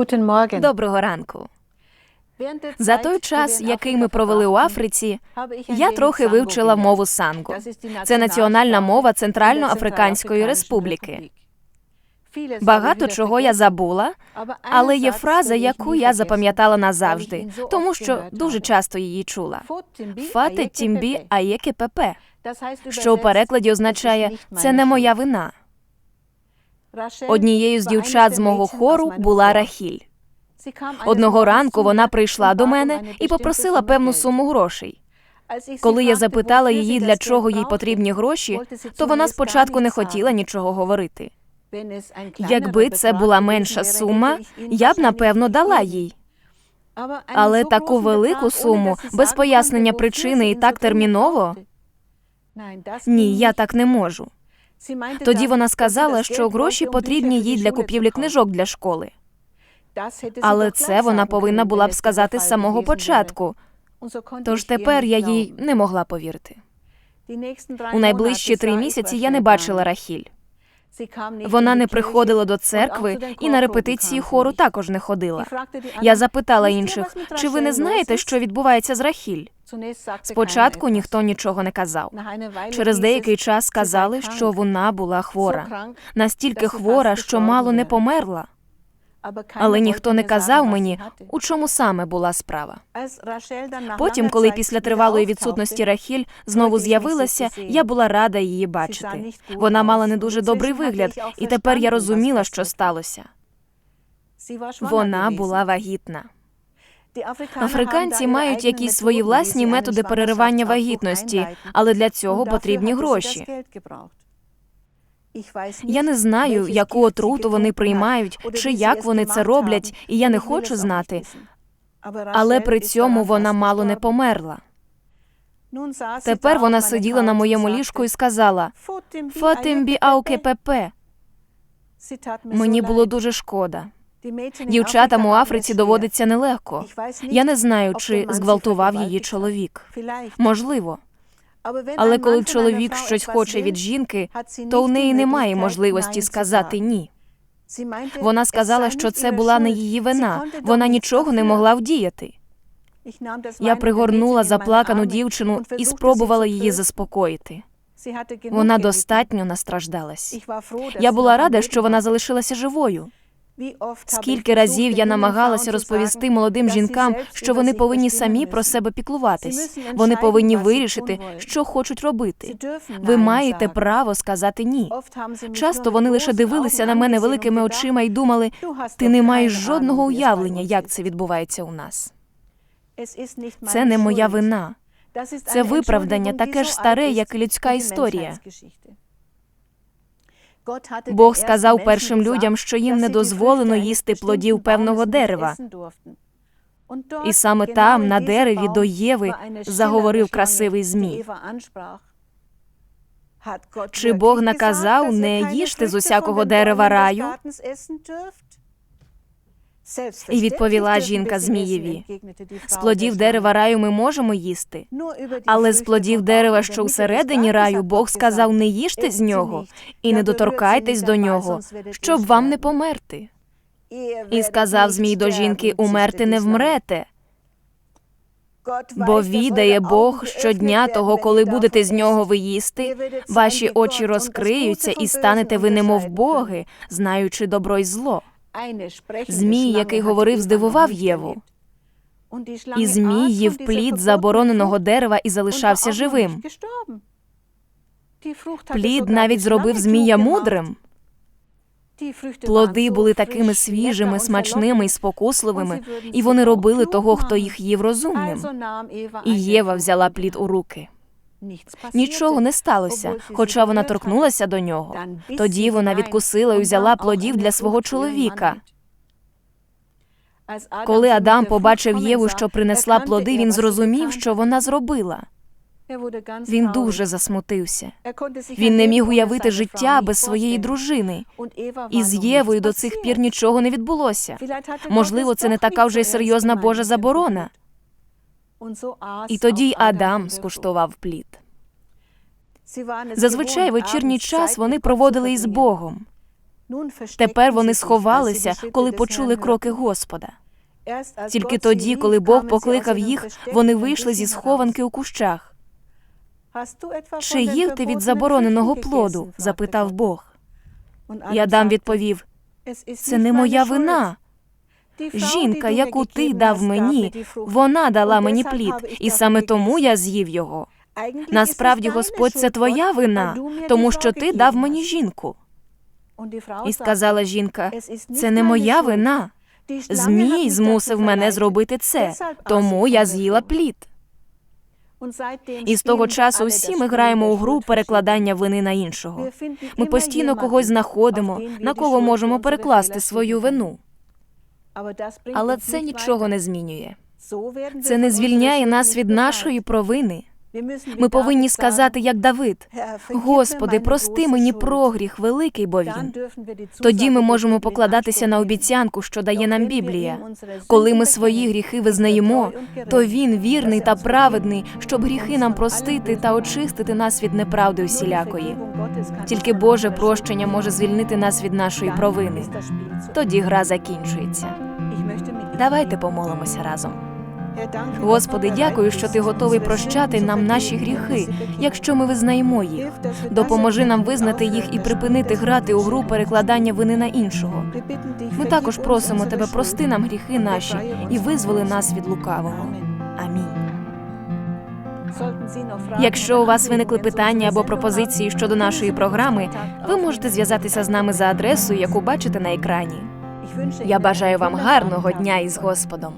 Guten Morgen. Доброго ранку. За той час, який ми провели у Африці, я трохи вивчила мову сангу. Це національна мова Центральноафриканської Республіки. Багато чого я забула, але є фраза, яку я запам'ятала назавжди, тому що дуже часто її чула. Фате тімбі аєке пепе, що у перекладі означає це не моя вина. Однією з дівчат з мого хору була Рахіль. Одного ранку вона прийшла до мене і попросила певну суму грошей. Коли я запитала її, для чого їй потрібні гроші, то вона спочатку не хотіла нічого говорити. Якби це була менша сума, я б напевно дала їй. Але таку велику суму без пояснення причини і так терміново ні, я так не можу. Тоді вона сказала, що гроші потрібні їй для купівлі книжок для школи. Але це вона повинна була б сказати з самого початку. Тож тепер я їй не могла повірити. У найближчі три місяці я не бачила Рахіль. Вона не приходила до церкви і на репетиції хору також не ходила. Я запитала інших, чи ви не знаєте, що відбувається з Рахіль? Спочатку ніхто нічого не казав. Через деякий час сказали, що вона була хвора. Настільки хвора, що мало не померла. Але ніхто не казав мені, у чому саме була справа. Потім, коли після тривалої відсутності Рахіль знову з'явилася, я була рада її бачити. Вона мала не дуже добрий вигляд, і тепер я розуміла, що сталося. Вона була вагітна. Африканці мають якісь свої власні методи переривання вагітності, але для цього потрібні гроші. Я не знаю, яку отруту вони приймають, чи як вони це роблять, і я не хочу знати. Але при цьому вона мало не померла. Тепер вона сиділа на моєму ліжку і сказала Фотимбі ауке пепе. Мені було дуже шкода. Дівчатам у Африці доводиться нелегко. Я не знаю, чи зґвалтував її чоловік. Можливо. Але коли чоловік щось хоче від жінки, то у неї немає можливості сказати ні. Вона сказала, що це була не її вина, вона нічого не могла вдіяти. Я пригорнула заплакану дівчину і спробувала її заспокоїти. Вона достатньо настраждалась. Я була рада, що вона залишилася живою. Скільки разів я намагалася розповісти молодим жінкам, що вони повинні самі про себе піклуватись. Вони повинні вирішити, що хочуть робити. Ви маєте право сказати ні. Часто вони лише дивилися на мене великими очима і думали, ти не маєш жодного уявлення, як це відбувається у нас. Це не моя вина. Це виправдання таке ж старе, як і людська історія. Бог сказав першим людям, що їм не дозволено їсти плодів певного дерева. І саме там, на дереві до Єви, заговорив красивий змій. Чи Бог наказав не їжте з усякого дерева раю? І відповіла жінка Змієві. З плодів дерева раю ми можемо їсти, але з плодів дерева, що всередині раю, Бог сказав не їжте з нього і не доторкайтесь до нього, щоб вам не померти. І сказав Змій до жінки: умерти не вмрете. Бо відає Бог щодня того, коли будете з нього ви їсти, ваші очі розкриються і станете ви немов боги, знаючи добро й зло. Змій, який говорив, здивував Єву. І Змій їв плід забороненого дерева і залишався живим. Плід навіть зробив Змія мудрим. Плоди були такими свіжими, смачними і спокусливими, і вони робили того, хто їх їв розумним. І Єва взяла плід у руки. Нічого не сталося, хоча вона торкнулася до нього. Тоді вона відкусила і взяла плодів для свого чоловіка. Коли Адам побачив Єву, що принесла плоди, він зрозумів, що вона зробила. Він дуже засмутився. Він не міг уявити життя без своєї дружини. І з Євою до цих пір нічого не відбулося. Можливо, це не така вже й серйозна Божа заборона. І тоді й Адам скуштував плід. Зазвичай вечірній час вони проводили із Богом. Тепер вони сховалися, коли почули кроки Господа. Тільки тоді, коли Бог покликав їх, вони вийшли зі схованки у кущах. Чи їв ти від забороненого плоду? запитав Бог. Я дам відповів: це не моя вина. Жінка, яку ти дав мені, вона дала мені плід, і саме тому я з'їв його. Насправді, Господь, це твоя вина, тому що ти дав мені жінку. І сказала жінка: це не моя вина. Змій змусив мене зробити це, тому я з'їла плід. І з того часу всі ми граємо у гру перекладання вини на іншого. Ми постійно когось знаходимо, на кого можемо перекласти свою вину. Але це нічого не змінює. Це не звільняє нас від нашої провини. Ми повинні сказати, як Давид: Господи, прости мені прогріх великий, бо він. Тоді ми можемо покладатися на обіцянку, що дає нам Біблія. Коли ми свої гріхи визнаємо, то він вірний та праведний, щоб гріхи нам простити та очистити нас від неправди усілякої. Тільки Боже прощення може звільнити нас від нашої провини. Тоді гра закінчується. Давайте помолимося разом. Господи, дякую, що ти готовий прощати нам наші гріхи, якщо ми визнаємо їх. Допоможи нам визнати їх і припинити грати у гру перекладання вини на іншого. Ми також просимо тебе, прости нам гріхи наші і визволи нас від лукавого. Амінь. Якщо у вас виникли питання або пропозиції щодо нашої програми, ви можете зв'язатися з нами за адресою, яку бачите на екрані. Я бажаю вам гарного дня із Господом.